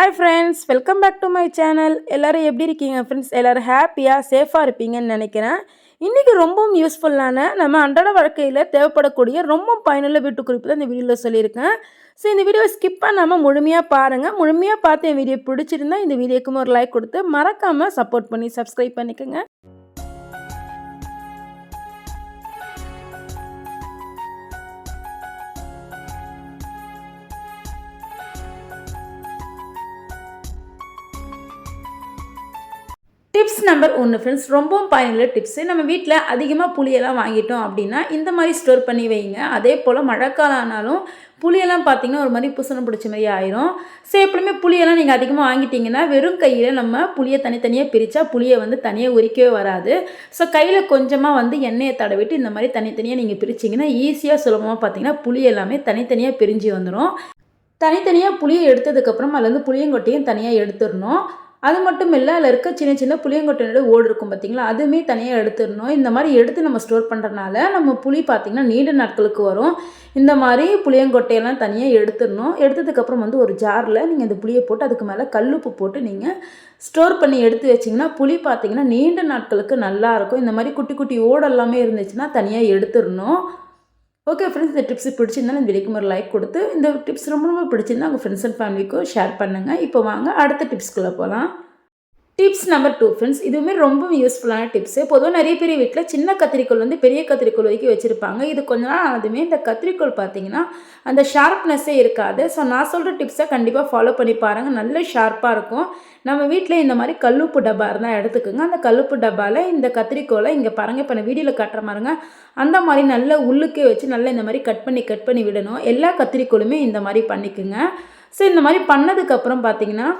Hi friends welcome back to my channel எல்லோரும் எப்படி இருக்கீங்க ஃப்ரெண்ட்ஸ் எல்லோரும் ஹாப்பியாக சேஃபாக இருப்பீங்கன்னு நினைக்கிறேன். இன்றைக்கி ரொம்பவும் யூஸ்ஃபுல்லான நம்ம அன்றாட வாழ்க்கையில் தேவைப்படக்கூடிய ரொம்ப பயனுள்ள வீட்டு குறிப்பு தான் இந்த வீடியோவில் சொல்லியிருக்கேன். ஸோ இந்த வீடியோவை ஸ்கிப் பண்ணாமல் முழுமையாக பாருங்கள் முழுமையாக பார்த்து என் வீடியோ பிடிச்சிருந்தா இந்த வீடியோக்கும் ஒரு லைக் கொடுத்து மறக்காமல் சப்போர்ட் பண்ணி சப்ஸ்கிரைப் பண்ணிக்கோங்க. டிப்ஸ் நம்பர் ஒன்று ஃப்ரெண்ட்ஸ் ரொம்பவும் பயனுள்ள டிப்ஸு நம்ம வீட்டில் அதிகமாக புளியெல்லாம் வாங்கிட்டோம் அப்படின்னா இந்த மாதிரி ஸ்டோர் பண்ணி வைங்க. அதே போல் மழைக்காலம் ஆனாலும் புளியெல்லாம் பார்த்தீங்கன்னா ஒரு மாதிரி புசணம் பிடிச்ச மாதிரி ஆயிரும். ஸோ எப்படியுமே புளியெல்லாம் நீங்கள் அதிகமாக வாங்கிட்டீங்கன்னா வெறும் கையில் நம்ம புளியை தனித்தனியாக பிரித்தா புளியை வந்து தனியாக உரிக்கவே வராது. ஸோ கையில் கொஞ்சமாக வந்து எண்ணெயை தடவிட்டு இந்த மாதிரி தனித்தனியாக நீங்கள் பிரிச்சிங்கன்னா ஈஸியாக சுலபமாக பார்த்தீங்கன்னா புளி எல்லாமே தனித்தனியாக பிரிஞ்சு வந்துடும் தனித்தனியாக புளியை எடுத்ததுக்கப்புறம் அதுலேருந்து புளியங்கொட்டையும் தனியாக எடுத்துடணும். அது மட்டும் இல்லை அதில் இருக்க சின்ன சின்ன புளியங்கொட்டையினுடைய ஓடு இருக்கும் பார்த்தீங்களா அதுவுமே தனியாக எடுத்துடணும். இந்த மாதிரி எடுத்து நம்ம ஸ்டோர் பண்ணுறதுனால நம்ம புளி பார்த்திங்கன்னா நீண்ட நாட்களுக்கு வரும். இந்த மாதிரி புளியங்கொட்டையெல்லாம் தனியாக எடுத்துடணும். எடுத்ததுக்கப்புறம் வந்து ஒரு ஜாரில் நீங்கள் இந்த புளியை போட்டு அதுக்கு மேலே கல்லுப்பு போட்டு நீங்கள் ஸ்டோர் பண்ணி எடுத்து வச்சிங்கன்னா புளி பார்த்திங்கன்னா நீண்ட நாட்களுக்கு நல்லாயிருக்கும் இந்த மாதிரி குட்டி குட்டி ஓடு எல்லாமே இருந்துச்சுன்னா தனியாக எடுத்துடணும். ஓகே ஃப்ரெண்ட்ஸ் இந்த டிப்ஸ் பிடிச்சிருந்தா இந்த வீடியோக்கு ஒரு லைக் கொடுத்து இந்த டிப்ஸ் ரொம்ப ரொம்ப பிடிச்சிருந்தா உங்கள் ஃப்ரெண்ட்ஸ் அண்ட் ஃபேமிலிக்கும் ஷேர் பண்ணுங்கள் இப்போ வாங்க அடுத்த டிப்ஸ்குள்ளே போகலாம் டிப்ஸ் நம்பர் டூ ஃப்ரெண்ட்ஸ் இதுவுமே ரொம்ப யூஸ்ஃபுல்லான டிப்ஸு பொதுவாக நிறைய பேர் வீட்டில் சின்ன கத்திரிக்கோள் வந்து பெரிய கத்திரிக்கோள் வரைக்கும் வச்சுருப்பாங்க. இது கொஞ்ச நாள் ஆனதுமே இந்த கத்திரிக்கோள் பார்த்தீங்கன்னா அந்த ஷார்ப்னஸ்ஸே இருக்காது. ஸோ நான் சொல்கிற டிப்ஸை கண்டிப்பாக ஃபாலோ பண்ணி பாருங்கள் நல்ல ஷார்ப்பாக இருக்கும். நம்ம வீட்டில் இந்த மாதிரி கல்லுப்பு டப்பா இருந்தால் எடுத்துக்கோங்க. அந்த கல்லுப்பு டப்பாவில் இந்த கத்திரிக்கோளை இங்கே பாருங்கள் இப்போ நான் வீடியோவில் காட்டுற மாதிரிங்க அந்த மாதிரி நல்ல உள்ளுக்கே வச்சு நல்லா இந்த மாதிரி கட் பண்ணி கட் பண்ணி விடணும். எல்லா கத்திரிக்கோளுமே இந்த மாதிரி பண்ணிக்கோங்க. ஸோ இந்த மாதிரி பண்ணதுக்கப்புறம் பார்த்தீங்கன்னா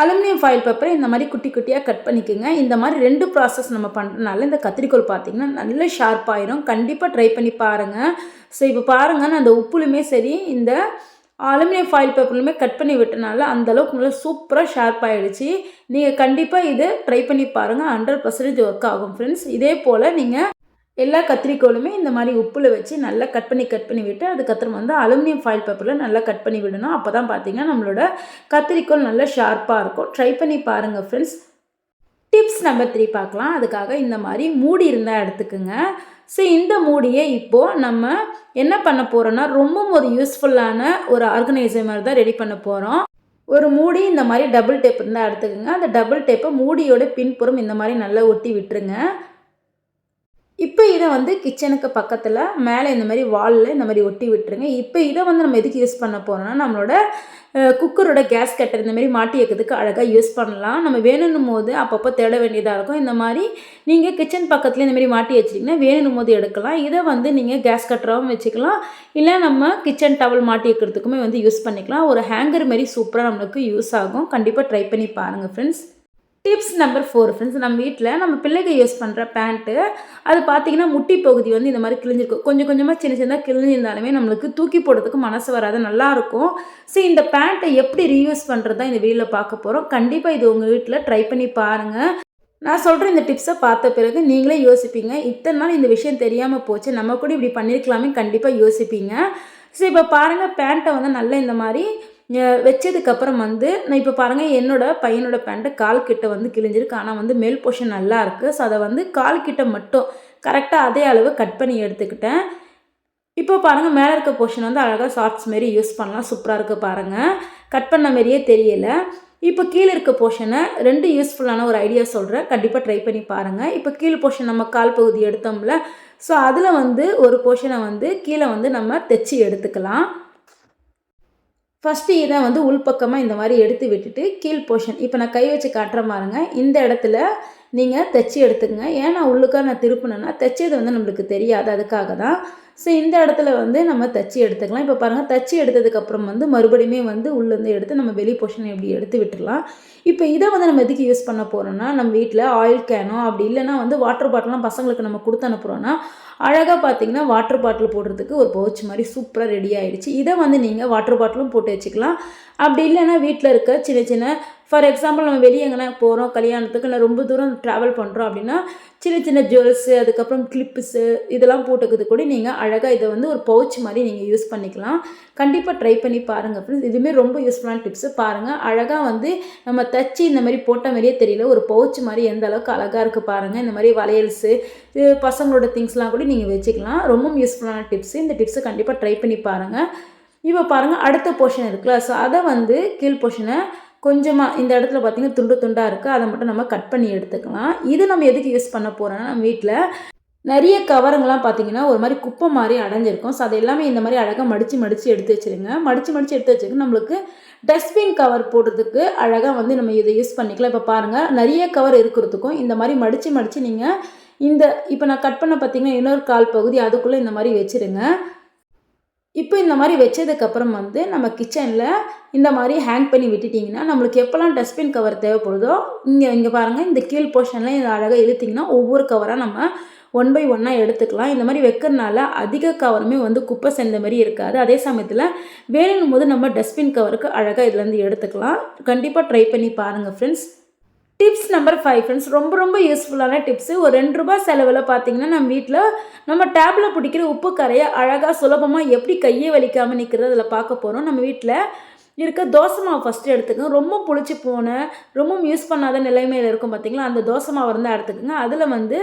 அலுமினியம் ஃபாயில் பேப்பரை இந்த மாதிரி குட்டி குட்டியாக கட் பண்ணிக்கோங்க. இந்த மாதிரி ரெண்டு ப்ராசஸ் நம்ம பண்ணுறதுனால இந்த கத்திரிக்கோள் பார்த்திங்கன்னா நல்ல ஷார்ப்பாயிரும் கண்டிப்பாக ட்ரை பண்ணி பாருங்கள் ஸோ இப்போ பாருங்கள் நான் அந்த உப்புலுமே சரி இந்த அலுமினியம் ஃபாயில் பேப்பர்லுமே கட் பண்ணி விட்டனால அந்தளவுக்கு நல்லா சூப்பராக ஷார்ப் ஆகிடுச்சு நீங்கள் கண்டிப்பாக இது ட்ரை பண்ணி பாருங்கள் ஹண்ட்ரட் பர்சன்டேஜ் ஒர்க் ஆகும் ஃப்ரெண்ட்ஸ் இதே போல் நீங்கள் எல்லா கத்திரிக்கோளுமே இந்த மாதிரி உப்பில் வச்சு நல்லா கட் பண்ணி கட் பண்ணி விட்டு அதுக்கப்புறம் வந்து அலுமினியம் ஃபாயில் பேப்பரில் நல்லா கட் பண்ணி விடணும். அப்போ தான் பார்த்தீங்கன்னா நம்மளோட கத்திரிக்கோள் நல்லா ஷார்ப்பாக இருக்கும். ட்ரை பண்ணி பாருங்கள் ஃப்ரெண்ட்ஸ் டிப்ஸ் நம்பர் த்ரீ பார்க்கலாம். அதுக்காக இந்த மாதிரி மூடி இருந்தால் எடுத்துக்கோங்க. ஸோ இந்த மூடியை இப்போது நம்ம என்ன பண்ண போகிறோன்னா ரொம்பவும் ஒரு யூஸ்ஃபுல்லான ஒரு ஆர்கனைசர் மாதிரி தான் ரெடி பண்ண போகிறோம் ஒரு மூடி இந்த மாதிரி டபுள் டேப் இருந்தால் எடுத்துக்கோங்க. அந்த டபுள் டேப்பை மூடியோட பின்புறம் இந்த மாதிரி நல்லா ஒட்டி விட்டுருங்க. இப்போ இதை வந்து கிச்சனுக்கு பக்கத்தில் மேலே இந்த மாதிரி வாலில் இந்த மாதிரி ஒட்டி விட்டுருங்க. இப்போ இதை வந்து நம்ம எதுக்கு யூஸ் பண்ண போகிறோம்னா நம்மளோட குக்கரோட கேஸ் கட்டர் இந்த மாதிரி மாட்டி வைக்கிறதுக்கு அழகாக யூஸ் பண்ணலாம். நம்ம வேணும் போது அப்பப்போ தேட வேண்டியதாக இருக்கும். இந்த மாதிரி நீங்கள் கிச்சன் பக்கத்தில் இந்த மாதிரி மாட்டி வச்சிட்டிங்கன்னா வேணும் போது எடுக்கலாம். இதை வந்து நீங்கள் கேஸ் கட்டராகவும் வச்சுக்கலாம். இல்லை நம்ம கிச்சன் டவல் மாட்டி வைக்கிறதுக்குமே வந்து யூஸ் பண்ணிக்கலாம். ஒரு ஹேங்கர் மாதிரி சூப்பராக நம்மளுக்கு யூஸ் ஆகும். கண்டிப்பாக ட்ரை பண்ணி பாருங்கள் friends tips number four friends நம்ம வீட்டில் நம்ம பிள்ளைங்க யூஸ் பண்ணுற பேண்ட்டு அது பார்த்திங்கன்னா முட்டி பகுதி வந்து இந்த மாதிரி கிழிஞ்சிருக்கும். கொஞ்சம் கொஞ்சமாக சின்ன சின்னதாக கிழிஞ்சிருந்தாலுமே நம்மளுக்கு தூக்கி போடுறதுக்கு மனசு வராது நல்லாயிருக்கும் ஸோ இந்த பேண்ட்டை எப்படி ரீயூஸ் பண்ணுறது தான் இந்த வீடியோவில் பார்க்க போகிறோம் கண்டிப்பாக இது உங்கள் வீட்டில் ட்ரை பண்ணி பாருங்கள் நான் சொல்கிற இந்த டிப்ஸை பார்த்த பிறகு நீங்களே யோசிப்பீங்க. இத்தனை நாள் இந்த விஷயம் தெரியாமல் போச்சு நம்ம கூட இப்படி பண்ணியிருக்கலாமே கண்டிப்பாக யோசிப்பீங்க. ஸோ இப்போ பாருங்கள் பேண்ட்டை வந்து நல்லா இந்த மாதிரி வச்சதுக்கப்புறம் வந்து நான் இப்போ பாருங்கள் என்னோடய பையனோட பேண்ட்டு கால் கிட்ட வந்து கிழிஞ்சிருக்கு. ஆனால் வந்து மேல் போர்ஷன் நல்லா இருக்குது ஸோ அதை வந்து கால் கிட்ட மட்டும் கரெக்டாக அதே அளவு கட் பண்ணி எடுத்துக்கிட்டேன். இப்போ பாருங்கள் மேலே இருக்க போர்ஷன் வந்து அழகாக ஷார்ட்ஸ் மாரி யூஸ் பண்ணலாம். சூப்பராக இருக்குது பாருங்கள் கட் பண்ண மாரியே தெரியலை. இப்போ கீழே இருக்க போர்ஷனை ரெண்டு யூஸ்ஃபுல்லான ஒரு ஐடியா சொல்கிறேன் கண்டிப்பாக ட்ரை பண்ணி பாருங்கள் இப்போ கீழே போர்ஷன் நம்ம கால் பகுதி எடுத்தோம்ல. ஸோ அதில் வந்து ஒரு போர்ஷனை வந்து கீழே வந்து நம்ம தைச்சி எடுத்துக்கலாம். ஃபஸ்ட்டு இதை வந்து உள்பக்கமாக இந்த மாதிரி எடுத்து விட்டுட்டு கீழ் போர்ஷன் இப்போ நான் கை வச்சு காட்டுற பாருங்க. இந்த இடத்துல நீங்கள் தைச்சி எடுத்துக்கங்க. ஏன்னா உள்ளுக்காக நான் திருப்பினேன்னா தைச்சது வந்து நம்மளுக்கு தெரியாது. அதுக்காக தான். ஸோ இந்த இடத்துல வந்து நம்ம தைச்சி எடுத்துக்கலாம். இப்போ பாருங்கள் தைச்சி எடுத்ததுக்கப்புறம் வந்து மறுபடியுமே வந்து உள்ளேருந்து எடுத்து நம்ம வெளி போர்ஷன் எப்படி எடுத்து விட்டுடலாம் இப்போ இதை வந்து நம்ம எதுக்கு யூஸ் பண்ண போகிறோம்னா நம்ம வீட்டில் ஆயில் கேனோ அப்படி இல்லைனா வந்து வாட்டர் பாட்டிலாம் பசங்களுக்கு நம்ம கொடுத்து அனுப்புகிறோன்னா அழகாக பார்த்தீங்கன்னா வாட்டர் பாட்டில் போடுறதுக்கு ஒரு பவுச் மாதிரி சூப்பராக ரெடி ஆகிடுச்சு இதை வந்து நீங்கள் வாட்டர் பாட்டிலும் போட்டு வச்சுக்கலாம். அப்படி இல்லைன்னா வீட்டில் இருக்க சின்ன சின்ன ஃபார் எக்ஸாம்பிள் நம்ம வெளியே எங்கன்னா போகிறோம் கல்யாணத்துக்கு இல்லை ரொம்ப தூரம் ட்ராவல் பண்ணுறோம் அப்படின்னா சின்ன சின்ன ஜுவல்ஸு அதுக்கப்புறம் கிளிப்ஸு இதெல்லாம் போட்டுக்கிறது கூட நீங்கள் அழகாக இதை வந்து ஒரு பவுச் மாதிரி நீங்கள் யூஸ் பண்ணிக்கலாம். கண்டிப்பாக ட்ரை பண்ணி பாருங்கள் ஃப்ரெண்ட்ஸ் இதுவுமே ரொம்ப யூஸ்ஃபுல்லான டிப்ஸு பாருங்கள் அழகாக வந்து நம்ம தச்சு இந்த மாதிரி போட்ட மாதிரியே தெரியல. ஒரு பவுச் மாதிரி எந்த அளவுக்கு அழகாக இருக்குது பாருங்கள் இந்த மாதிரி வளையல்ஸு இது பசங்களோட திங்ஸ்லாம் கூட நீங்கள் வச்சுக்கலாம். ரொம்ப யூஸ்ஃபுல்லான டிப்ஸு இந்த டிப்ஸை கண்டிப்பாக ட்ரை பண்ணி பாருங்கள் இப்போ பாருங்கள் அடுத்த போர்ஷன் இருக்குல்ல. ஸோ அதை வந்து கீழ் போர்ஷனை கொஞ்சமாக இந்த இடத்துல பார்த்திங்கன்னா துண்டு துண்டாக இருக்குது அதை மட்டும் நம்ம கட் பண்ணி எடுத்துக்கலாம். இது நம்ம எதுக்கு யூஸ் பண்ண போகிறோன்னா நம்ம வீட்டில் நிறைய கவருங்கெல்லாம் பார்த்தீங்கன்னா ஒரு மாதிரி குப்பை மாதிரி அடைஞ்சிருக்கும். ஸோ அது எல்லாமே இந்த மாதிரி அழகாக மடித்து மடித்து எடுத்து வச்சுருங்க. மடித்து மடித்து எடுத்து வச்சுருக்கு நம்மளுக்கு டஸ்ட்பின் கவர் போடுறதுக்கு அழகாக வந்து நம்ம இதை யூஸ் பண்ணிக்கலாம். இப்போ பாருங்கள் நிறைய கவர் இருக்கிறதுக்கும் இந்த மாதிரி மடித்து மடித்து நீங்கள் இந்த இப்போ நான் கட் பண்ண பார்த்தீங்கன்னா இன்னொரு கால் பகுதி அதுக்குள்ளே இந்த மாதிரி வச்சுருங்க. இப்போ இந்த மாதிரி வச்சதுக்கப்புறம் வந்து நம்ம கிச்சனில் இந்த மாதிரி ஹேங் பண்ணி விட்டுட்டிங்கன்னா நம்மளுக்கு எப்போல்லாம் டஸ்ட்பின் கவர் தேவைப்படுதோ இங்கே இங்கே பாருங்கள் இந்த கீழ் போர்ஷனில் இதை அழகாக இழுத்திங்கன்னா ஒவ்வொரு கவராக நம்ம ஒன் பை ஒன்னாக எடுத்துக்கலாம். இந்த மாதிரி வைக்கிறனால அதிக கவருமே வந்து குப்பை சேர்ந்த மாதிரி இருக்காது. அதே சமயத்தில் வேணும் போது நம்ம டஸ்ட்பின் கவருக்கு அழகாக இதுலேருந்து எடுத்துக்கலாம். கண்டிப்பாக ட்ரை பண்ணி பாருங்கள் friends tips number five friends ரொம்ப ரொம்ப யூஸ்ஃபுல்லான டிப்ஸு ஒரு ரெண்டு ரூபாய் செலவில் பார்த்தீங்கன்னா நம்ம வீட்டில் நம்ம டேப்பில் பிடிக்கிற உப்பு கரையை அழகாக சுலபமாக எப்படி கையை வலிக்காமல் நிற்கிறது அதில் பார்க்க போகிறோம் நம்ம வீட்டில் இருக்க தோசை மாவு ஃபஸ்ட்டு எடுத்துக்கோங்க. ரொம்ப புளிச்சு போன ரொம்ப யூஸ் பண்ணாத நிலைமையில் இருக்கும் பார்த்திங்களா அந்த தோசை மாவு இருந்தால் எடுத்துக்கோங்க. அதில் வந்து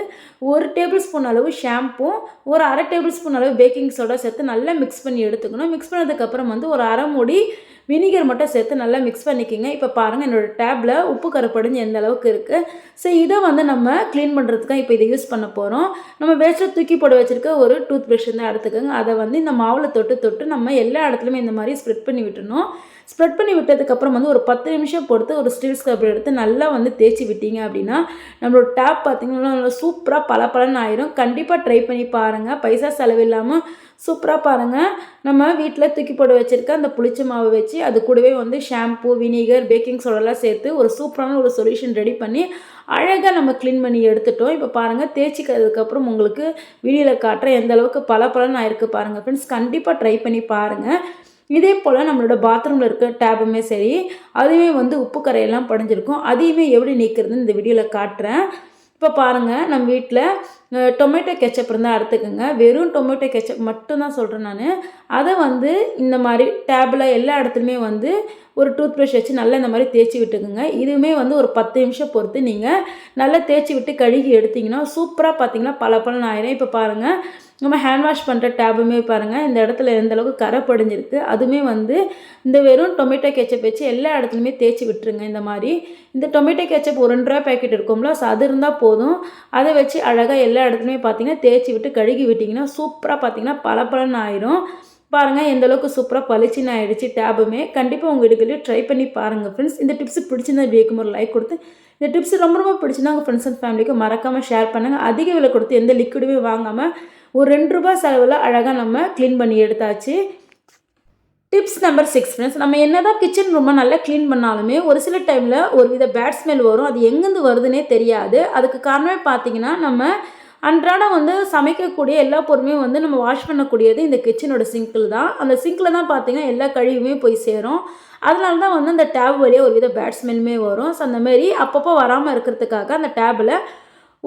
ஒரு டேபிள் ஸ்பூன் அளவு ஷாம்பூ ஒரு அரை டேபிள் ஸ்பூன் அளவு பேக்கிங் சோடா சேர்த்து நல்லா மிக்ஸ் பண்ணி எடுத்துக்கணும். மிக்ஸ் பண்ணதுக்கப்புறம் வந்து ஒரு அரை மூடி வினிகர் மட்டும் சேர்த்து நல்லா மிக்ஸ் பண்ணிக்கிங்க. இப்போ பாருங்கள் என்னோடய டேப்பில் உப்பு கருப்படிஞ்சு எந்த அளவுக்கு இருக்குது ஸோ இதை வந்து நம்ம க்ளீன் பண்ணுறதுக்காக இப்போ இதை யூஸ் பண்ண போகிறோம் நம்ம வேஸ்ட்டாக தூக்கி போட வச்சுருக்க ஒரு டூத் ப்ரஷ் தான் எடுத்துக்கோங்க. அதை வந்து இந்த மாவில் தொட்டு தொட்டு நம்ம எல்லா இடத்துலையுமே இந்த மாதிரி ஸ்ப்ரெட் பண்ணி விட்டுணும் ஸ்ப்ரெட் பண்ணி விட்டதுக்கப்புறம் வந்து ஒரு பத்து நிமிஷம் பொறுத்து ஒரு ஸ்டீல் ஸ்க்ரப்பர் எடுத்து நல்லா வந்து தேய்ச்சி விட்டீங்க அப்படின்னா நம்மளோட டேப் பார்த்திங்கன்னா நல்லா சூப்பராக பல பலன் ஆயிரும். கண்டிப்பாக ட்ரை பண்ணி பாருங்கள் பைசா செலவில்லாமல் சூப்பராக பாருங்கள் நம்ம வீட்டில் தூக்கி போட வச்சுருக்க அந்த புளிச்ச மாவு வச்சு அது கூடவே வந்து ஷாம்பு வினிகர் பேக்கிங் சோடாலாம் சேர்த்து ஒரு சூப்பரான ஒரு சொல்யூஷன் ரெடி பண்ணி அழகாக நம்ம க்ளீன் பண்ணி எடுத்துட்டோம். இப்போ பாருங்கள் தேய்ச்சிக்கிறதுக்கப்புறம் உங்களுக்கு வீடியோவில் காட்டுற எந்த அளவுக்கு பல பலன் ஆயிருக்கு பாருங்கள் ஃப்ரெண்ட்ஸ் கண்டிப்பாக ட்ரை பண்ணி பாருங்கள் இதே போல் நம்மளோட பாத்ரூமில் இருக்க டேபுமே சரி அதுவே வந்து உப்பு கரையெல்லாம் படிஞ்சிருக்கும். அதையுமே எப்படி நீக்கிறதுன்னு இந்த வீடியோவில் காட்டுறேன். இப்போ பாருங்கள் நம்ம வீட்டில் டொமேட்டோ கெச்சப் இருந்தால் எடுத்துக்கோங்க வெறும் டொமேட்டோ கெச்சப் மட்டும்தான் சொல்கிறேன் நான். அதை வந்து இந்த மாதிரி டேபில் எல்லா இடத்துலையுமே வந்து ஒரு டூத் ப்ரஷ் வச்சு நல்லா இந்த மாதிரி தேய்ச்சி விட்டுக்குங்க. இதுவுமே வந்து ஒரு பத்து நிமிஷம் பொறுத்து நீங்கள் நல்லா தேய்ச்சி விட்டு கழுகி எடுத்திங்கன்னா சூப்பராக பார்த்தீங்கன்னா பல பலன் ஆயிரும். இப்போ பாருங்கள் நம்ம ஹேண்ட் வாஷ் பண்ணுற டேபுமே பாருங்கள் இந்த இடத்துல எந்த அளவுக்கு கரை படிஞ்சிருக்கு அதுவுமே வந்து இந்த வெறும் டொமேட்டோ கெச்சப் வச்சு எல்லா இடத்துலையுமே தேய்ச்சி விட்டுருங்க. இந்த மாதிரி இந்த டொமேட்டோ கெச்சப் ஒரு ரெண்டு ரூபா பேக்கெட் இருக்கும்ல ஸோ அது இருந்தால் போதும். அதை வச்சு அழகாக எல்லா இடத்துலையுமே பார்த்தீங்கன்னா தேய்ச்சி விட்டு கழுகி விட்டிங்கன்னா சூப்பராக பார்த்தீங்கன்னா பளபளன்னு ஆயிரும். பாருங்கள் எந்த அளவுக்கு சூப்பராக பளிச்சின்னு ஆகிடுச்சு டேபுமே கண்டிப்பாக உங்கள் வீடுகளில் ட்ரை பண்ணி பாருங்கள் ஃப்ரெண்ட்ஸ் இந்த டிப்ஸ் பிடிச்சிருந்தா வீக்கும் ஒரு லைக் கொடுத்து. இந்த டிப்ஸ் ரொம்ப ரொம்ப பிடிச்சிருந்தா உங்கள் ஃப்ரெண்ட்ஸ் அண்ட் ஃபேமிலிக்கு மறக்காமல் ஷேர் பண்ணுங்கள் அதிக விலை கொடுத்து எந்த லிக்விடுமே வாங்காமல் ஒரு ரெண்டு ரூபாய் செலவில் அழகாக நம்ம க்ளீன் பண்ணி எடுத்தாச்சு. டிப்ஸ் நம்பர் சிக்ஸ் ஃப்ரெண்ட்ஸ் நம்ம என்ன தான் கிச்சன் ரொம்ப நல்லா க்ளீன் பண்ணாலுமே ஒரு சில டைமில் ஒரு வித பேட் ஸ்மெல் வரும். அது எங்கேருந்து வருதுன்னே தெரியாது. அதுக்கு காரணமே பார்த்தீங்கன்னா நம்ம அன்றாடம் வந்து சமைக்கக்கூடிய எல்லா பொருளுமே வந்து நம்ம வாஷ் பண்ணக்கூடியது இந்த கிச்சனோட சிங்கிள் தான். அந்த சிங்கில் தான் பார்த்திங்கன்னா எல்லா கழிவுமே போய் சேரும். அதனால தான் வந்து அந்த டேப் வழியாக ஒரு வித பேட் ஸ்மெல்லுமே வரும். ஸோ அந்த மாதிரி அப்பப்போ வராமல் இருக்கிறதுக்காக அந்த டேபில்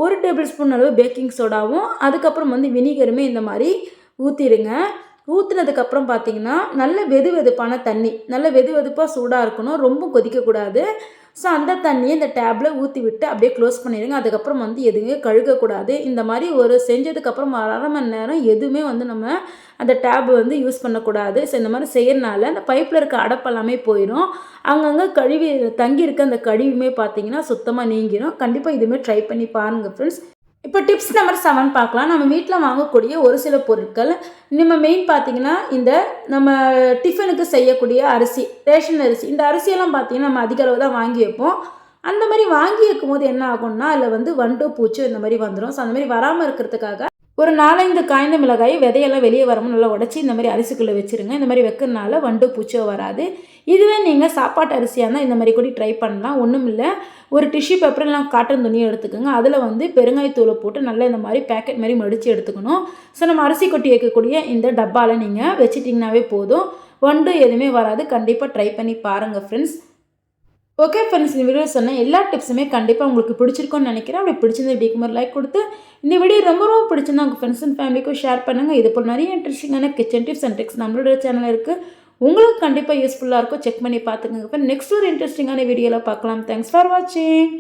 ஒரு டேபிள் ஸ்பூன் அளவு பேக்கிங் சோடாவும் அதுக்கப்புறம் வந்து வினிகருமே இந்த மாதிரி ஊற்றிடுங்க ஊற்றுனதுக்கப்புறம் பார்த்தீங்கன்னா நல்ல வெது வெதுப்பான தண்ணி நல்ல வெது வெதுப்பாக சூடாக இருக்கணும் ரொம்ப கொதிக்கக்கூடாது. ஸோ அந்த தண்ணியை இந்த டேப்பில் ஊற்றி விட்டு அப்படியே க்ளோஸ் பண்ணிடுங்க. அதுக்கப்புறம் வந்து எதுவுமே கழுகக்கூடாது. இந்த மாதிரி ஒரு செஞ்சதுக்கப்புறம் அரை மணி நேரம் எதுவுமே வந்து நம்ம அந்த டேப் வந்து யூஸ் பண்ணக்கூடாது. ஸோ இந்த மாதிரி செய்யறனால அந்த பைப்பில் இருக்க அடப்பெல்லாமே போயிடும் அங்கங்கே கழுவி தங்கியிருக்க அந்த கழிவுமே பார்த்தீங்கன்னா சுத்தமாக நீங்கிடும் கண்டிப்பாக இதுவுமே ட்ரை பண்ணி பாருங்கள் ஃப்ரெண்ட்ஸ் இப்போ டிப்ஸ் நம்பர் செவன் பார்க்கலாம். நம்ம வீட்டில் வாங்கக்கூடிய ஒரு சில பொருட்கள். நம்ம மெயின் பார்த்திங்கன்னா இந்த நம்ம டிஃபனுக்கு செய்யக்கூடிய அரிசி ரேஷன் அரிசி. இந்த அரிசியெல்லாம் பார்த்தீங்கன்னா நம்ம அதிக அளவு தான் வாங்கி வைப்போம். அந்த மாதிரி வாங்கி வைக்கும் போது என்ன ஆகும்னா அதில் வந்து வண்டு பூச்சி இந்த மாதிரி வந்துடும் ஸோ அந்த மாதிரி வராமல் இருக்கிறதுக்காக ஒரு நாலஞ்சு காய்ந்த மிளகாய் விதையெல்லாம் வெளியே வரணும் நல்லா உடச்சி இந்த மாதிரி அரிசிக்குள்ளே வச்சுருங்க. இந்த மாதிரி வைக்கிறதுனால வண்டு பூச்சோ வராது. இதுவே நீங்கள் சாப்பாட்டு அரிசியாக இருந்தால் இந்த மாதிரி கூட ட்ரை பண்ணலாம். ஒன்றும் இல்லை. ஒரு டிஷ்யூ பேப்பர் இல்லை காட்டன் துணியை எடுத்துக்கோங்க. அதில் வந்து பெருங்காயத்தூளை போட்டு நல்லா இந்த மாதிரி பேக்கெட் மாதிரி மடித்து எடுத்துக்கணும். ஸோ நம்ம அரிசி கொட்டி வைக்கக்கூடிய இந்த டப்பாவில் நீங்கள் வச்சிட்டிங்கனாவே போதும். வண்டு எதுவுமே வராது. கண்டிப்பாக ட்ரை பண்ணி பாருங்கள் ஃப்ரெண்ட்ஸ் ஓகே ஃப்ரெண்ட்ஸ் இந்த வீடியோ சொன்ன எல்லா டிப்ஸுமே கண்டிப்பாக உங்களுக்கு பிடிச்சிருக்கோன்னு நினைக்கிறேன். அப்படி பிடிச்சிருந்த வீடியோக்கு மாதிரி லைக் கொடுத்து இந்த வீடியோ ரொம்ப ரொம்ப பிடிச்சிருந்தா உங்கள் ஃப்ரெண்ட்ஸ் அண்ட் ஃபேமிலிக்கும் ஷேர் பண்ணுங்கள் இது போல் நிறைய இன்ட்ரெஸ்டிங்கான கிச்சன் டிப்ஸ் அண்ட் டிப்ஸ் நம்மளோட சேனல் இருக்குது உங்களுக்கு கண்டிப்பாக யூஸ்ஃபுல்லாக இருக்கும். செக் பண்ணி பார்த்துக்கோங்க இப்போ நெக்ஸ்ட் ஒரு இன்ட்ரெஸ்டிங்கான வீடியோவில் பார்க்கலாம். தேங்க்ஸ் ஃபார் வாட்சிங்